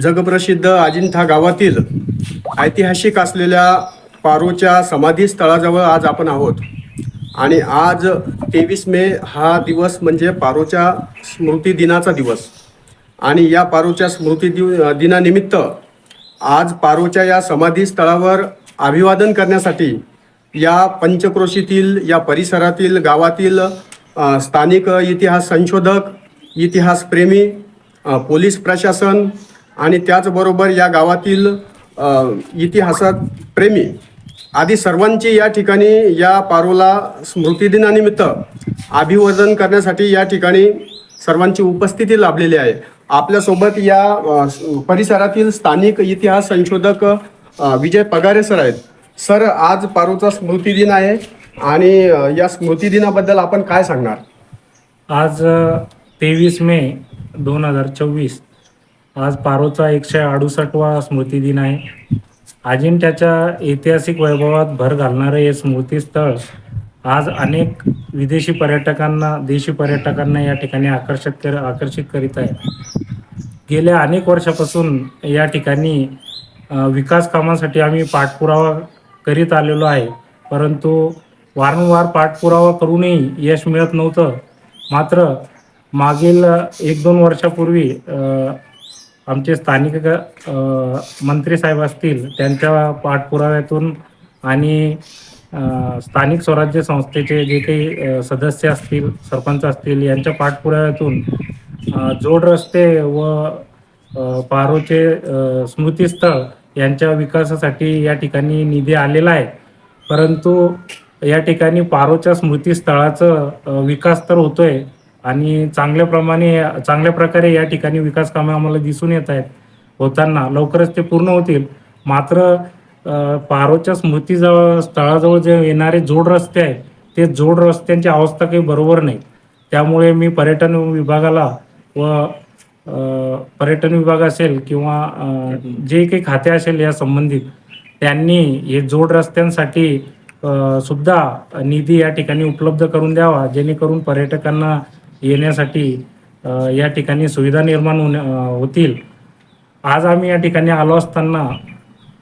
जगप्रसिद्ध अजिंठा गावातील ऐतिहासिक असलेल्या पारोच्या समाधी स्थळाजवळ आज आपण आहोत. आणि आज तेवीस मे हा दिवस म्हणजे पारोच्या स्मृती दिनाचा दिवस. आणि या पारोच्या स्मृती दिव दिनानिमित्त आज पारोच्या या समाधी स्थळावर अभिवादन करण्यासाठी या पंचक्रोशीतील या परिसरातील गावातील स्थानिक इतिहास संशोधक इतिहासप्रेमी पोलीस प्रशासन आणि त्याचबरोबर या गावातील इतिहासात प्रेमी आदी सर्वांची या ठिकाणी या पारोला स्मृतिदिनानिमित्त अभिवादन करण्यासाठी या ठिकाणी सर्वांची उपस्थिती लाभलेली आहे. आपल्यासोबत या परिसरातील स्थानिक इतिहास संशोधक विजय पगारे सर आहेत. सर आज पारोचा स्मृतिदिन आहे आणि या स्मृतिदिनाबद्दल आपण काय सांगणार? आज तेवीस मे दोन हजार चोवीस आज पारोचा एकशे अडुसष्टवा स्मृतिदिन आहे. अजिंठ्याच्या ऐतिहासिक वैभवात भर घालणारे हे स्मृतीस्थळ आज अनेक विदेशी पर्यटकांना देशी पर्यटकांना या ठिकाणी आकर्षित कर आकर्षित करीत आहे गेल्या अनेक वर्षापासून या ठिकाणी विकास कामासाठी आम्ही पाठपुरावा करीत आलेलो आहे. परंतु वारंवार पाठपुरावा करूनही यश मिळत नव्हतं. मात्र मागील एक दोन वर्षापूर्वी आमचे स्थानिक मंत्री साहेब असतील त्यांच्या पाठपुराव्यातून आणि स्थानिक स्वराज्य संस्थेचे जे काही सदस्य असतील सरपंच असतील यांच्या पाठपुराव्यातून जोड रस्ते व पारोचे स्मृतीस्थळ यांच्या विकासासाठी या ठिकाणी निधी आलेला आहे. परंतु या ठिकाणी पारोच्या स्मृतीस्थळाचं विकास तर होतोय आणि चांगल्या प्रमाणे चांगल्या प्रकारे या ठिकाणी विकास कामे आम्हाला दिसून येत आहेत. होताना लवकरच ते पूर्ण होतील. मात्र पारोच्या स्मृतीजवळ स्थळाजवळ जे येणारे जोड रस्ते आहेत ते जोड रस्त्यांची अवस्था काही बरोबर नाही. त्यामुळे मी पर्यटन विभागाला व पर्यटन विभाग असेल किंवा जे काही खाते असेल या संबंधित त्यांनी हे जोड रस्त्यांसाठी सुद्धा निधी या ठिकाणी उपलब्ध करून द्यावा जेणेकरून पर्यटकांना येण्यासाठी या ठिकाणी सुविधा निर्माण होण्या होतील. आज आम्ही या ठिकाणी आलो असताना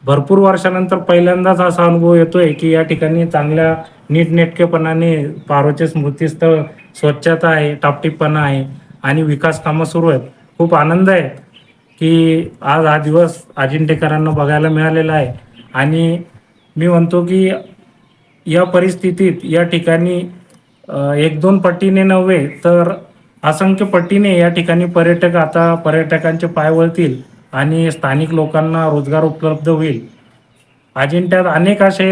भरपूर वर्षानंतर पहिल्यांदाच असा अनुभव येतोय की या ठिकाणी चांगल्या नीटनेटकेपणाने पारोचे स्मृतीस्थळ स्वच्छता आहे टापटीपणा आहे आणि विकास कामं सुरू आहेत. खूप आनंद आहे की आज हा दिवस अजिंठेकरांना बघायला मिळालेला आहे. आणि मी म्हणतो की या परिस्थितीत या ठिकाणी एक दोन पटीने नव्हे तर असंख्य पटीने या ठिकाणी पर्यटक आता पर्यटकांचे पाय वळतील आणि स्थानिक लोकांना रोजगार उपलब्ध होईल. अजिंठ्यात अनेक असे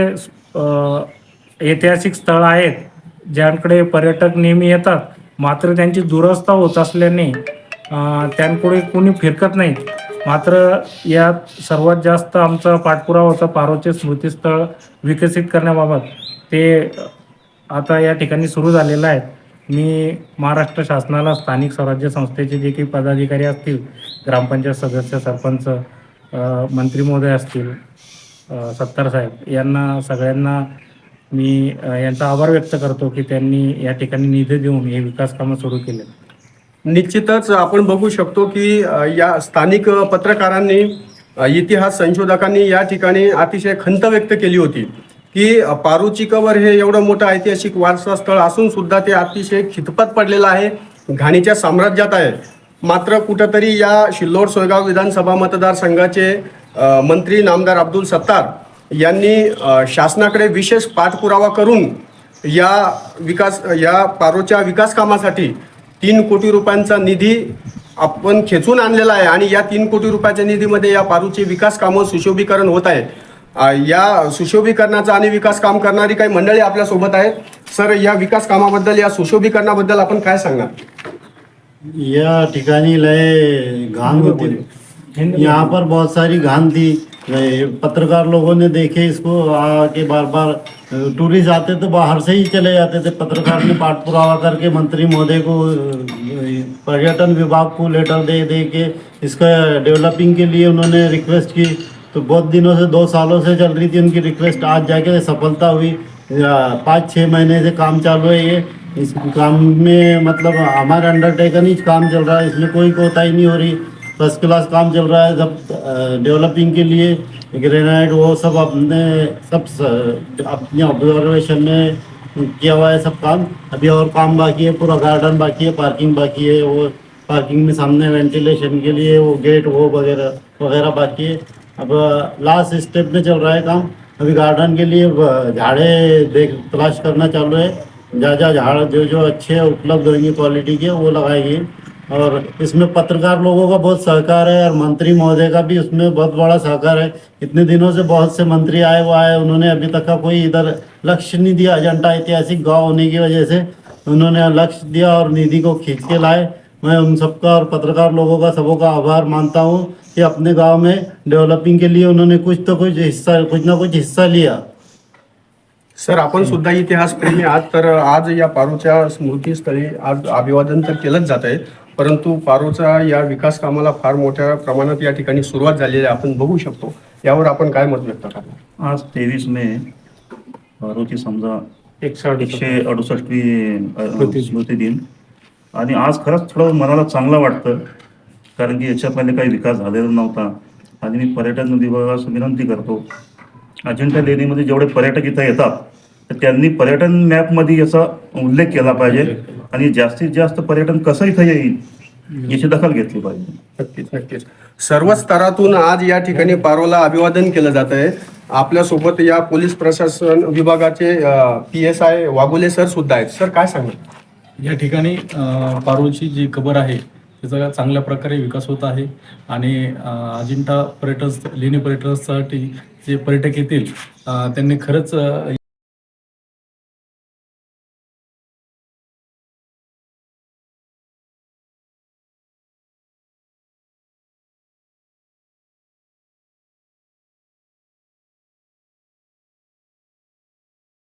ऐतिहासिक स्थळ आहेत ज्यांकडे पर्यटक नेहमी येतात मात्र त्यांची दुरवस्था होत असल्याने अ, त्यांपुढे कोणी फिरकत नाही. मात्र यात सर्वात जास्त आमचा पाठपुरावा होता पारोचे स्मृतीस्थळ विकसित करण्याबाबत. ते आता या ठिकाणी सुरू झालेलं आहे. मी महाराष्ट्र शासनाला स्थानिक स्वराज्य संस्थेचे जे काही पदाधिकारी असतील ग्रामपंचायत सदस्य सरपंच मंत्री महोदय असतील सत्तार साहेब यांना सगळ्यांना मी यांचा आभार व्यक्त करतो की त्यांनी या ठिकाणी निधी देऊन हे विकास कामं सुरू केले निश्चितच आपण बघू शकतो की या स्थानिक पत्रकारांनी इतिहास संशोधकांनी या ठिकाणी अतिशय खंत व्यक्त केली होती. की अ, कवर हे एवढं मोठं ऐतिहासिक वारसा स्थळ असून सुद्धा ते अतिशय खितपत पडलेलं आहे. घाणीच्या साम्राज्यात आहे. मात्र कुठंतरी या शिल्लोड सोयगाव विधानसभा मतदारसंघाचे मंत्री नामदार अब्दुल सत्तार यांनी शासनाकडे विशेष पाठपुरावा करून या विकास या पारोच्या विकास कामासाठी तीन कोटी रुपयांचा निधी आपण खेचून आणलेला आहे आणि या तीन कोटी रुपयाच्या निधीमध्ये या पारूचे विकास कामं सुशोभीकरण होत आहे. या सुशोभीकरणाचं आणि विकास काम करणारी काही मंडळी आपल्यासोबत आहेत. सर या विकास कामाबद्दल या सुशोभीकरणाबद्दल आपण काय सांगणार? यह ठिकानी लय घान होती. यहाँ पर बहुत सारी घान थी. ये पत्रकार लोगों ने देखे इसको आके बार बार टूरिस्ट आते तो बाहर से ही चले जाते थे. पत्रकार ने पाठ पुरावा करके मंत्री महोदय को पर्यटन विभाग को लेटर दे दे के इसका डेवलपिंग के लिए उन्होंने रिक्वेस्ट की. तो बहुत दिनों से, दो सालों से चल रही थी उनकी रिक्वेस्ट आज जाके सफलता हुई। पाँच छः महीने से काम चालू है ये। इस काम में मतलब हमारे अंडरटेकन ही काम चल रहा है। इसमें कोई कोताही नहीं हो रही। फ़र्स्ट क्लास काम चल रहा है सब डेवलपिंग के लिए। ग्रेनाइट वो सब अपने सब अपने ऑब्जर्वेशन में किया हुआ है सब काम। अभी और काम बाकी है, पूरा गार्डन बाकी है पार्किंग बाकी है। वो पार्किंग में सामने वेंटिलेशन के लिए वो गेट वो वगैरह वगैरह बाकी है। अब लास्ट स्टेप में चल रहा है काम। अभी गार्डन के लिए झाड़े देख, तलाश करना चालू है। जहाँ झाड़ जो जो अच्छे उपलब्ध होंगे क्वालिटी के, वो लगाएँगे। और इसमें पत्रकार लोगों का बहुत सहकार है और मंत्री महोदय का भी उसमें बहुत बड़ा सहकार है। इतने दिनों से बहुत से मंत्री आए, वो आए, उन्होंने अभी तक का कोई इधर लक्ष्य नहीं दिया। अजंटा ऐतिहासिक गाँव होने की वजह से उन्होंने लक्ष्य दिया और निधि को खींच के लाए। मैं उन सबका और पत्रकार लोगों का, सबों का आभार मानता हूँ। कि अपने गांव में डेवलपिंग के लिए उन्होंने कुछ तो कुछ हिस्सा कुछ ना कुछ हिस्सा लिया। सर आपण सुद्धा इतिहास प्रेमी आहात तर आज या पारोच्या स्मृतीस्थळी आज अभिवादन तर केलंच जात आहे परंतु पारोच्या या विकास कामाला फार मोठ्या प्रमाणात या ठिकाणी सुरुवात झालेली आहे आपण बघू शकतो. यावर आपण काय मत व्यक्त करणार? आज तेवीस मे रोजी समजा एकशे अडुसष्टवी अ, स्मृती दिन. स्मृती दिन. आणि आज खरंच थोडं मनाला चांगलं वाटतं कारण की याच्या पहिले काही विकास झालेला नव्हता. आणि मी पर्यटन विभागास विनंती करतो. अजिंठा लेणीमध्ये जेवढे पर्यटक इथं येतात तर त्यांनी पर्यटन मॅपमध्ये याचा उल्लेख केला पाहिजे आणि जास्तीत जास्त पर्यटन कसं इथं येईल याची दखल घेतली पाहिजे. नक्कीच नक्कीच. सर्व स्तरातून आज या ठिकाणी पारोला अभिवादन केलं जात आहे. आपल्यासोबत या पोलीस प्रशासन विभागाचे P S I Waghole sir सुद्धा आहेत. सर काय सांगणार या ठिकाणी पारोची जी कबर आहे त्याचा चांगल्या प्रकारे विकास होत आहे. आणि अजिंठा पर्यटन लेणी पर्यटनासाठी जे पर्यटक येतील त्यांनी खरंच